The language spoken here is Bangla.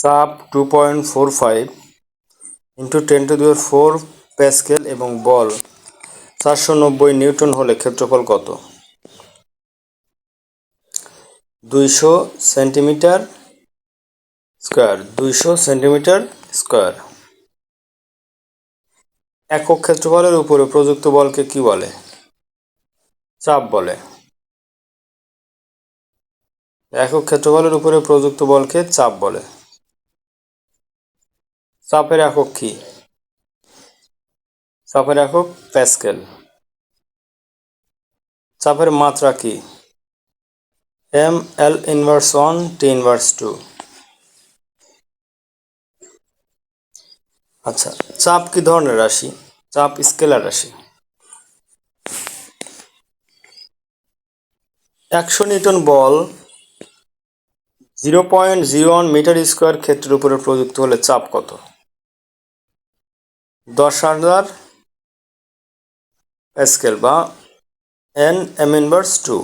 চাপ two point four five into ten to the power four pascal এবং বল চারশো নব্বই নিউটন হলে ক্ষেত্রফল কত? দুইশো সেন্টিমিটার স্কোয়ার, দুইশো সেন্টিমিটার স্কোয়ার। একক ক্ষেত্রফলের উপরে প্রযুক্ত বলকে কি বলে? চাপ বলে। একক ক্ষেত্রফলের উপরে প্রযুক্ত বলকে চাপ বলে। চাপের একক কি? চাপের একক প্যাসকেল চাপের মাত্রা কি? M L inverse one T inverse two আচ্ছা চাপ কি ধরনের রাশি? চাপ স্কেলার রাশি। একশো নিউটন বল zero point zero one metre square ক্ষেত্রের উপরে প্রযুক্ত হলে চাপ কত? দশ হাজার স্কেল বা এন এম ইনভার্স টু